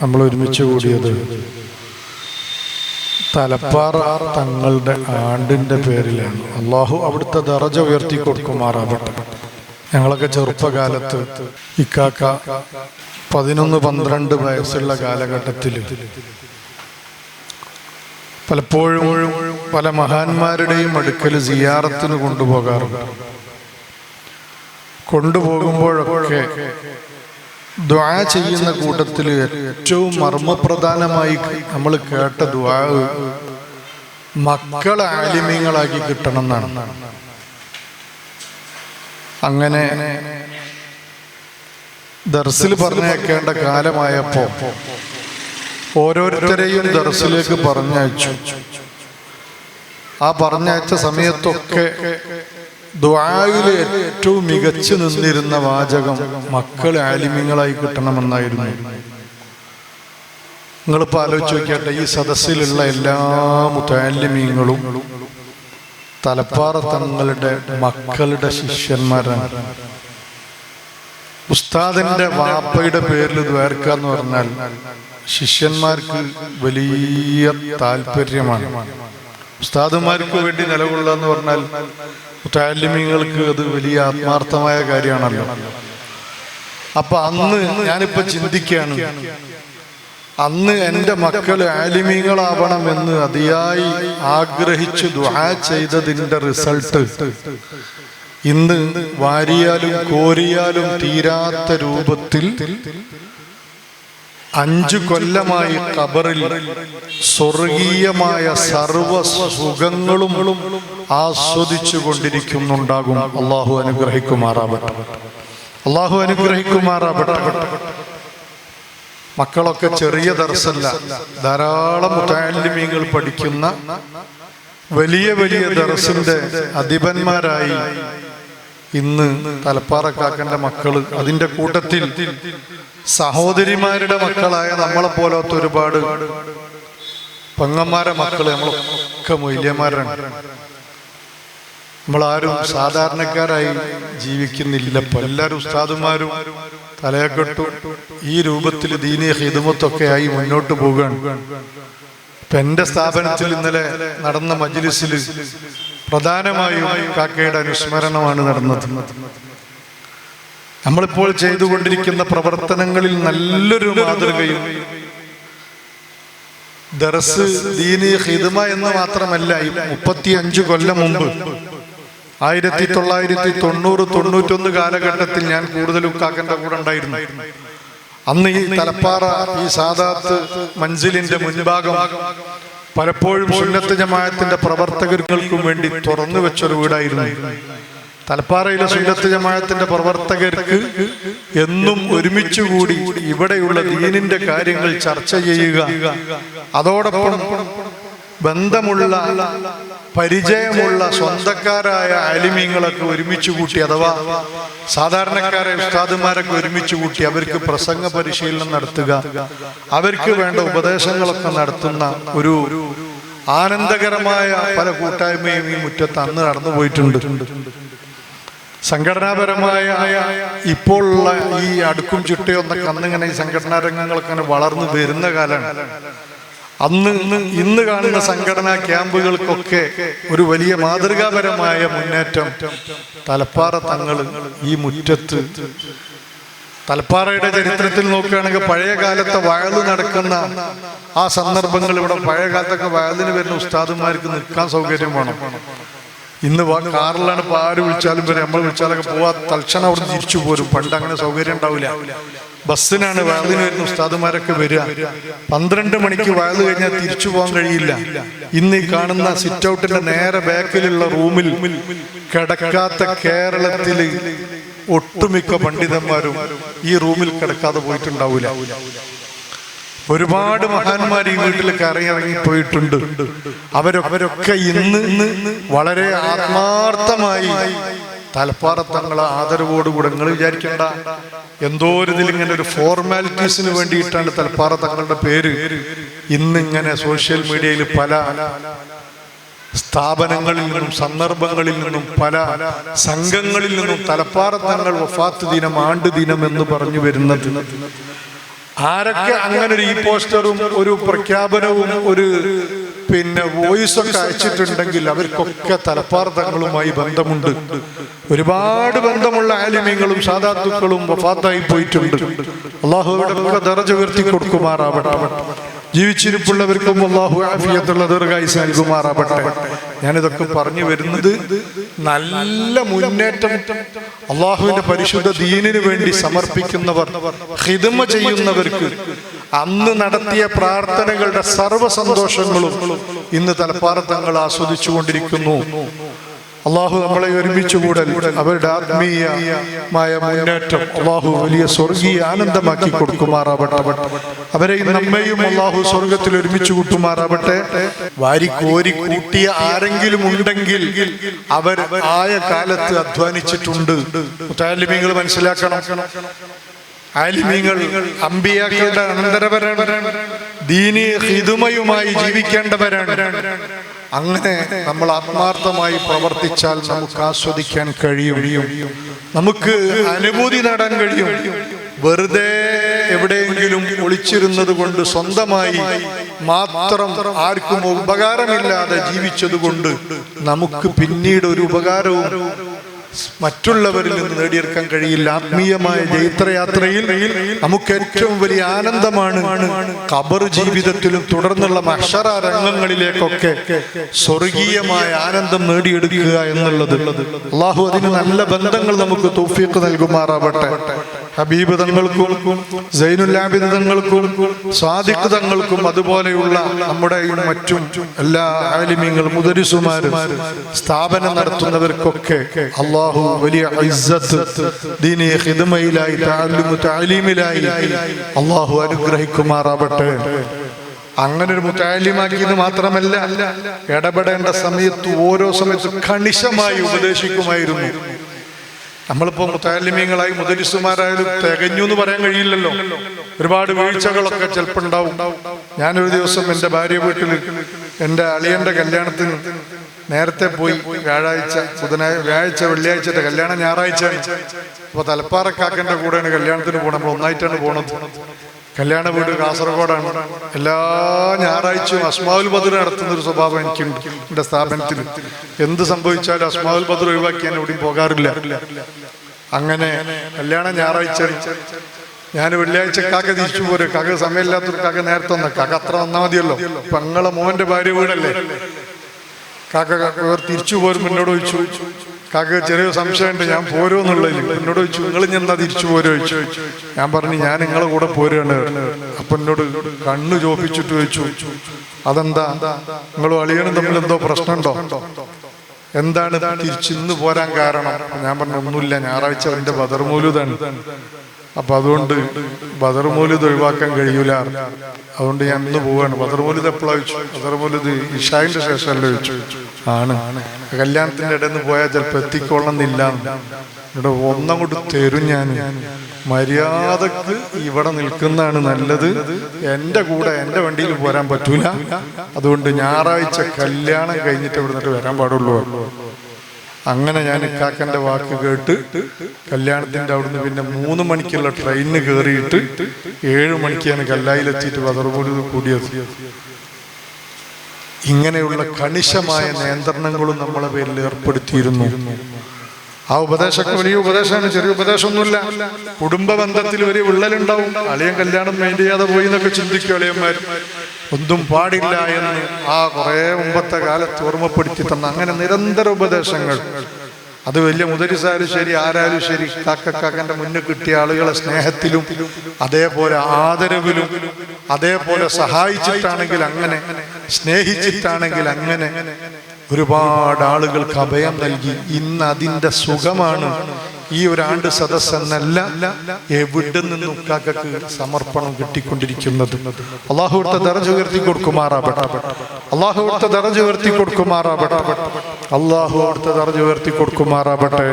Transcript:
നമ്മൾ ഒരുമിച്ച് കൂടിയത് തലപ്പാറ തങ്ങളുടെ ആണ്ടിന്റെ പേരിലാണ്. അള്ളാഹു അവിടുത്തെ ദറജ ഉയർത്തി കൊടുക്കുമാറാവട്ടെ. ഞങ്ങളൊക്കെ ചെറുപ്പകാലത്ത് ഇക്കാക്ക പതിനൊന്ന് പന്ത്രണ്ട് വയസ്സുള്ള കാലഘട്ടത്തിൽ പലപ്പോഴും പല മഹാന്മാരുടെയും അടുക്കൽ സിയാറത്തിന് കൊണ്ടുപോകാറുണ്ട്. കൊണ്ടുപോകുമ്പോഴൊക്കെ ദ്വാ ചെയ്യുന്ന കൂട്ടത്തിൽ ഏറ്റവും മർമ്മപ്രധാനമായി നമ്മൾ കേട്ട ദ്വാ മക്കളെ ആലിമ്യങ്ങളാക്കി കിട്ടണം എന്നാണ് അങ്ങനെ ദർസിൽ പറഞ്ഞേക്കേണ്ട കാലമായപ്പോ ഓരോരുത്തരെയും ദർസിലേക്ക് പറഞ്ഞയച്ചു. ആ പറഞ്ഞയച്ച സമയത്തൊക്കെ ദ്വായിൽ ഏറ്റവും മികച്ചു നിന്നിരുന്ന വാചകം മക്കളെ ആലിമ്യങ്ങളായി കിട്ടണമെന്നായിരുന്നു. നിങ്ങളിപ്പോൾ ആലോചിച്ച് നോക്കിയാട്ടെ ഈ സദസ്സിലുള്ള എല്ലാ മുത്താലിമീങ്ങളും തലപ്പാറ തങ്ങളുടെ മക്കളുടെ ശിഷ്യന്മാരാണ്. ഉസ്താദിന്റെ വാപ്പയുടെ പേരിൽ ദ്വേർക്കുക എന്ന് പറഞ്ഞാൽ ശിഷ്യന്മാർക്ക് വലിയ താല്പര്യമാണ്. ഉസ്താദുമാർക്ക് വേണ്ടി നിലകൊള്ളുക എന്ന് പറഞ്ഞാൽ മുത്താലിമീങ്ങൾക്ക് അത് വലിയ ആത്മാർത്ഥമായ കാര്യമാണല്ലോ. അപ്പൊ അന്ന് ഞാനിപ്പോ ചിന്തിക്കുകയാണ് അന്ന് എന്റെ മക്കൾ ആലിമീങ്ങളാവണമെന്ന് അതിയായി ആഗ്രഹിച്ചു ദുആ ചെയ്തതിന്റെ റിസൾട്ട് ഇന്ന് വാരിയാലും കോരിയാലും തീരാത്ത രൂപത്തിൽ അഞ്ചു കൊല്ലമായി കബറിൽ സ്വർഗീയമായ സർവ സുഖങ്ങളും ആസ്വദിച്ചു കൊണ്ടിരിക്കുന്നുണ്ടാകും. അള്ളാഹു അനുഗ്രഹിക്കുമാറാവട്ടെ. അള്ളാഹു അനുഗ്രഹിക്കുമാറാവട്ടെ. മക്കളൊക്കെ ചെറിയ ദർസല്ല. ധാരാളം മുത്താലിമീങ്ങൾ പഠിക്കുന്ന വലിയ വലിയ ദർസിന്റെ അധിപന്മാരായി ഇന്ന് തലപ്പാറക്കാക്കന്റെ മക്കൾ അതിന്റെ കൂട്ടത്തിൽ സഹോദരിമാരുടെ മക്കളായ നമ്മളെ പോലത്തെ ഒരുപാട് പെങ്ങന്മാരെ മക്കൾ നമ്മളൊക്കെ മൂല്യമാരാണ് നമ്മളാരും സാധാരണക്കാരായി ജീവിക്കുന്നില്ല. എല്ലാവരും ഉസ്താദുമാരും തലയക്കെട്ടു ഈ രൂപത്തിൽ ദീനീയ ഹിദമത്തൊക്കെ ആയി മുന്നോട്ട് പോവുകയാണ്. ഇപ്പൊ സ്ഥാപനത്തിൽ ഇന്നലെ നടന്ന മജ്ലിസിൽ പ്രധാനമായും കാക്കയുടെ അനുസ്മരണമാണ് നടന്നത്. നമ്മളിപ്പോൾ ചെയ്തുകൊണ്ടിരിക്കുന്ന പ്രവർത്തനങ്ങളിൽ നല്ലൊരു മാതൃകയും ദർസ് ദീനി ഹിദമ എന്ന് മാത്രമല്ല മുപ്പത്തി അഞ്ചു കൊല്ലം മുമ്പ് ആയിരത്തി തൊള്ളായിരത്തി തൊണ്ണൂറ് തൊണ്ണൂറ്റൊന്ന് കാലഘട്ടത്തിൽ ഞാൻ കൂടുതലും കാക്കന്റെ കൂടെ ഉണ്ടായിരുന്നു. അന്ന് ഈ തലപ്പാറ ഈ സാദാത്ത് മൻസിലിന്റെ മുൻഭാഗം പലപ്പോഴും സുന്നത്ത് ജമാഅത്തിന്റെ പ്രവർത്തകർക്കും വേണ്ടി തുറന്നു വെച്ചൊരു വീടായിരുന്നു. തലപ്പാറയിലെ സുന്നത്ത് ജമാഅത്തിന്റെ പ്രവർത്തകർക്ക് എന്നും ഒരുമിച്ച് കൂടി ഇവിടെയുള്ള ദീനിന്റെ കാര്യങ്ങൾ ചർച്ച ചെയ്യുക. അതോടൊപ്പം ബന്ധമുള്ള പരിചയമുള്ള സ്വന്തക്കാരായ അലിമീങ്ങളൊക്കെ ഒരുമിച്ച് കൂട്ടി അഥവാ സാധാരണക്കാരെ ഉസ്താദുമാരൊക്കെ ഒരുമിച്ച് കൂട്ടി അവർക്ക് പ്രസംഗ പരിശീലനം നടത്തുക അവർക്ക് വേണ്ട ഉപദേശങ്ങളൊക്കെ നടത്തുന്ന ഒരു ആനന്ദകരമായ പല കൂട്ടായ്മയും ഈ മുറ്റത്ത് അന്ന് നടന്നു പോയിട്ടുണ്ട്. സംഘടനാപരമായ ഇപ്പോഴുള്ള ഈ അടുക്കും ചുട്ടയൊന്നൊക്കെ അന്നിങ്ങനെ ഈ സംഘടനാ രംഗങ്ങളൊക്കെ വളർന്നു വരുന്ന കാലമാണ്. അന്ന് ഇന്ന് കാണുന്ന സംഘടനാ ക്യാമ്പുകൾക്കൊക്കെ ഒരു വലിയ മാതൃകാപരമായ മുന്നേറ്റം. തലപ്പാറ തങ്ങൾ ഈ മുറ്റത്ത്. തലപ്പാറയുടെ ചരിത്രത്തിൽ നോക്കുകയാണെങ്കിൽ പഴയ കാലത്തെ വയൽ നടക്കുന്ന ആ സന്ദർഭങ്ങൾ ഇവിടെ പഴയ കാലത്തൊക്കെ വയലിന് വരുന്ന ഉസ്താദുമാർക്ക് നിൽക്കാൻ സൗകര്യം വേണം. ഇന്ന് കാറിലാണ് ഇപ്പൊ ആര് വിളിച്ചാലും വരെ. നമ്മൾ വിളിച്ചാലൊക്കെ പോവാ തൽക്ഷണം അവിടെ തിരിച്ചു പോരും. പണ്ട് അങ്ങനെ സൗകര്യം ഉണ്ടാവില്ല. ബസ്സിനാണ് വയലിന് വരുന്ന ഉസ്താദുമാരൊക്കെ വരിക. പന്ത്രണ്ട് മണിക്ക് വയൽ കഴിഞ്ഞാൽ തിരിച്ചു പോകാൻ കഴിയില്ല. ഇന്ന് ഈ കാണുന്ന സിറ്റ് ഔട്ടിന്റെ നേരെ ബാക്കിലുള്ള റൂമിൽ കിടക്കാത്ത കേരളത്തിൽ ഒട്ടുമിക്ക പണ്ഡിതന്മാരും ഈ റൂമിൽ കിടക്കാതെ പോയിട്ടുണ്ടാവില്ല ഒരുപാട് മഹാന്മാർ ഈ വീട്ടിൽ കറങ്ങിറങ്ങി പോയിട്ടുണ്ട്. അവരൊക്കെ ഇന്ന് വളരെ ആത്മാർത്ഥമായി തലപ്പാറ തങ്ങളെ ആദരവോടുകൂടെ നിങ്ങൾ വിചാരിക്കേണ്ട. എന്തോ ഒരു ഇതിൽ ഇങ്ങനെ ഒരു ഫോർമാലിറ്റീസിന് വേണ്ടിയിട്ടാണ് തലപ്പാറ തങ്ങളുടെ പേര്. ഇന്നിങ്ങനെ സോഷ്യൽ മീഡിയയിൽ പല സ്ഥാപനങ്ങളിൽ നിന്നും സന്ദർഭങ്ങളിൽ നിന്നും പല സംഘങ്ങളിൽ നിന്നും തലപ്പാറ തങ്ങൾ വഫാത്ത് ദിനം ആണ്ട് ദിനം എന്ന് പറഞ്ഞു വരുന്നത്. ആരൊക്കെ അങ്ങനെ ഒരു ഈ പോസ്റ്ററും ഒരു പ്രഖ്യാപനവും ഒരു പിന്നെ വോയിസ് ഒക്കെ അയച്ചിട്ടുണ്ടെങ്കിൽ അവർക്കൊക്കെ തലപ്പാർത്തങ്ങളുമായി ബന്ധമുണ്ട്. ഒരുപാട് ബന്ധമുള്ള ആലിമ്യങ്ങളും സാധാത്തുക്കളും വഫാത്തായി പോയിട്ടുണ്ട്. അള്ളാഹുവിടെ ദറജ ഉയർത്തി കൊടുക്കുമാറാവട്ടെ. ജീവിച്ചിരിപ്പുള്ളവർക്കും അള്ളാഹു ആഫിയത്തുള്ള ദീർഘായുസ് നൽകുമാറാവട്ടെ. ഞാനിതൊക്കെ പറഞ്ഞു വരുന്നത് നല്ല മുന്നേറ്റം അള്ളാഹുവിന്റെ പരിശുദ്ധ ദീനിനു വേണ്ടി സമർപ്പിക്കുന്നവർ ഹിതമ ചെയ്യുന്നവർക്ക് അന്ന് നടത്തിയ പ്രാർത്ഥനകളുടെ സർവ സന്തോഷങ്ങളും ഇന്ന് തലപ്പാറത്തങ്ങൾ ആസ്വദിച്ചു കൊണ്ടിരിക്കുന്നു അള്ളാഹു നമ്മളെ ഒരുമിച്ച് കൂടൽ അവരുടെ ആത്മീയമായ മുന്നേറ്റം അള്ളാഹു വലിയ സ്വർഗീയ ആനന്ദമാക്കി കൊടുക്കുമാറാവട്ടെ. അവരെയും നമ്മയും അള്ളാഹു സ്വർഗത്തിൽ ഒരുമിച്ച് കൂട്ടുമാറാവട്ടെ. വാരി കോരി കൂട്ടിയ ആരെങ്കിലും ഉണ്ടെങ്കിൽ അവർ ആയ കാലത്ത് അധ്വാനിച്ചിട്ടുണ്ട്. മനസ്സിലാക്കണം. ആലിമീങ്ങൾ അമ്പിയാക്കളുടെ അനന്തരവരാണ് ദീനി ഹിതുമയുമായി ജീവിക്കേണ്ടവരാണ്. അങ്ങനെ നമ്മൾ ആത്മാർത്ഥമായി പ്രവർത്തിച്ചാൽ നമുക്ക് ആസ്വദിക്കാൻ കഴിയും. നമുക്ക് അനുഭൂതി നേടാൻ കഴിയും. വെറുതെ എവിടെയെങ്കിലും ഒളിച്ചിരുന്നത് കൊണ്ട് സ്വന്തമായി മാത്രം ആർക്കും ഉപകാരമില്ലാതെ ജീവിച്ചത് കൊണ്ട് നമുക്ക് പിന്നീട് ഒരു ഉപകാരവും മറ്റുള്ളവരിൽ നിന്ന് നേടിയെടുക്കാൻ കഴിയില്ല. ആത്മീയമായ ജൈത്രയാത്രയിൽ നമുക്ക് ഏറ്റവും വലിയ ആനന്ദമാണ് കബർ ജീവിതത്തിലും തുടർന്നുള്ള അക്ഷര രംഗങ്ങളിലേക്കൊക്കെ സ്വർഗീയമായ ആനന്ദം നേടിയെടുക്കുക എന്നുള്ളത്. അള്ളാഹു അതിന് നല്ല ബന്ധങ്ങൾ നമുക്ക് തൗഫീഖ് നൽകുമാറാവട്ടെ. ഹബീബ് തങ്ങൾക്കും സൈനുല്ലാബിദ് തങ്ങൾക്കും സ്വാദിഖ് തങ്ങൾക്കും അതുപോലെയുള്ള നമ്മുടെ മറ്റും എല്ലാ ആലിമ്യങ്ങളും മുദരിസുമാരും സ്ഥാപനം നടത്തുന്നവർക്കൊക്കെ അള്ളാഹു വലിയ അള്ളാഹു അനുഗ്രഹിക്കുമാറാവട്ടെ. അങ്ങനെ ഒരു മുത്താലിമാക്കിയത് മാത്രമല്ല ഇടപെടേണ്ട സമയത്ത് ഓരോ സമയത്തും കണിശമായി ഉപദേശിക്കുമായിരുന്നു. നമ്മളിപ്പോ മുത്താലിമ്യങ്ങളായി മുതലിസുമാരായാലും തികഞ്ഞു എന്ന് പറയാൻ കഴിയില്ലല്ലോ. ഒരുപാട് വീഴ്ചകളൊക്കെ ചിലപ്പോൾ ഉണ്ടാവും. ഞാനൊരു ദിവസം എന്റെ ഭാര്യ വീട്ടിൽ എന്റെ അളിയന്റെ കല്യാണത്തിന് നേരത്തെ പോയി വ്യാഴാഴ്ച ബുധനാഴ്ച വ്യാഴാഴ്ച വെള്ളിയാഴ്ചത്തെ കല്യാണം ഞായറാഴ്ച അപ്പൊ തലപ്പാറക്കാക്കന്റെ കൂടെയാണ് കല്യാണത്തിന് പോകണം നമ്മൾ ഒന്നായിട്ടാണ് പോണത്. കല്യാണ വീട് കാസർഗോഡാണ്. എല്ലാ ഞായറാഴ്ചയും അസ്മാവുൽ ബദ്ര നടത്തുന്ന ഒരു സ്വഭാവം എനിക്കുണ്ട് എന്റെ സ്ഥാപനത്തിൽ. എന്ത് സംഭവിച്ചാലും അസ്മാവുൽ ബദ്ര ഒഴിവാക്കി ഞാൻ എവിടെയും പോകാറില്ല. അങ്ങനെ കല്യാണ ഞായറാഴ്ച ഞാൻ വെള്ളിയാഴ്ച കാക്ക തിരിച്ചു പോരും. കാക്ക സമയമില്ലാത്തൊരു കാക്ക നേരത്തെ വന്ന കാക്ക അത്ര വന്നാൽ മതിയല്ലോ. പെങ്ങളെ മോന്റെ ഭാര്യ വീടല്ലേ? കാക്ക കാക്ക തിരിച്ചു പോരും എന്നോട് ചോദിച്ചു കാക്ക ചെറിയ സംശയമുണ്ട്. ഞാൻ പോരോ എന്നുള്ളതിൽ എന്നോട് ചോദിച്ചു നിങ്ങൾ ഞാൻ തിരിച്ചു പോരോ? ചോദിച്ചു. ഞാൻ പറഞ്ഞു ഞാൻ നിങ്ങളെ കൂടെ പോരുകയാണ്. അപ്പൊ എന്നോട് കണ്ണ് ചോപ്പിച്ചിട്ട് ചോദിച്ചു അതെന്താ? നിങ്ങൾ അളിയനും തമ്മിൽ എന്തോ പ്രശ്നമുണ്ടോ? എന്താണ് തിരിച്ചിന്ന് പോരാൻ കാരണം? ഞാൻ പറഞ്ഞു ഒന്നുമില്ല. ഞായറാഴ്ച എന്റെ ബദർമൂലുതാണ് അപ്പൊ അതുകൊണ്ട് ബദർമൂലിത് ഒഴിവാക്കാൻ കഴിയൂല. അതുകൊണ്ട് ഞാൻ ഇന്ന് പോവാണ്. ബദർമൂലിത് എപ്പോഴാണ് ചോദിച്ചു? ബദർമൂലിത് ഇഷാവിന്റെ ശേഷമല്ലേ ചോദിച്ചു? ആണ്. കല്യാണത്തിന്റെ ഇടയിൽ നിന്ന് പോയാൽ ചിലപ്പോൾ എത്തിക്കൊള്ളുന്നില്ല ഇവിടെ ഒന്നങ്ങോട്ട് തരും ഞാൻ. മര്യാദയ്ക്ക് ഇവിടെ നിൽക്കുന്നതാണ് നല്ലത്. എന്റെ കൂടെ എന്റെ വണ്ടിയിൽ പോരാൻ പറ്റൂല. അതുകൊണ്ട് ഞായറാഴ്ച കല്യാണം കഴിഞ്ഞിട്ട് ഇവിടെ നിന്നിട്ട് വരാൻ പാടുള്ളൂ. അങ്ങനെ ഞാൻ ഇക്കാക്കന്റെ വാക്ക് കേട്ട് കല്യാണത്തിന്റെ അവിടുന്ന് പിന്നെ മൂന്ന് മണിക്കുള്ള ട്രെയിനിന് കയറിയിട്ട് ഏഴ് മണിക്കാണ് കല്ലായിലെത്തിയിട്ട് വതർപൂരി കൂടിയത്. ഇങ്ങനെയുള്ള കണിശമായ നിയന്ത്രണങ്ങളും നമ്മളെ പേരിൽ ഏർപ്പെടുത്തിയിരുന്നു. ആ ഉപദേശമൊക്കെ വലിയ ഉപദേശമാണ്. ചെറിയ ഉപദേശമൊന്നുമില്ല. കുടുംബ ബന്ധത്തിൽ വലിയ വിള്ളലുണ്ടാവും. അളിയൻ കല്യാണം മെയിൻ ചെയ്യാതെ പോയി എന്നൊക്കെ ചിന്തിക്കും അളിയന്മാർ ഒന്നും പാടില്ല എന്ന് ആ കുറേ മുമ്പത്തെ കാലത്ത് ഓർമ്മപ്പെടുത്തി തന്ന അങ്ങനെ നിരന്തര ഉപദേശങ്ങൾ. അത് വലിയ മുതരിസായാലും ശരി ആരായാലും ശരി കാക്കക്കാക്കന്റെ മുന്നിൽ കിട്ടിയ ആളുകളെ സ്നേഹത്തിലും അതേപോലെ ആദരവിലും അതേപോലെ സഹായിച്ചിട്ടാണെങ്കിൽ അങ്ങനെ സ്നേഹിച്ചിട്ടാണെങ്കിൽ അങ്ങനെ ഒരുപാട് ആളുകൾക്ക് അഭയം നൽകി. ഇന്ന് അതിന്റെ സുഖമാണ്. ഈ ഒരാണ്ട് സദസ് എന്നല്ല എവിടെ നിന്നും ഉക്കാക്കക്ക് സമർപ്പണം കിട്ടിക്കൊണ്ടിരിക്കുന്നത്. അള്ളാഹുവിടുത്തെ ദറജ ഉയർത്തി കൊടുക്കുമാറാവട്ടെ. അള്ളാഹുവിടുത്തെ ദറജ ഉയർത്തി കൊടുക്കുമാറാവട്ടെ. അള്ളാഹു അവിടുത്തെ ഉയർത്തി കൊടുക്കുമാറാവട്ടെ.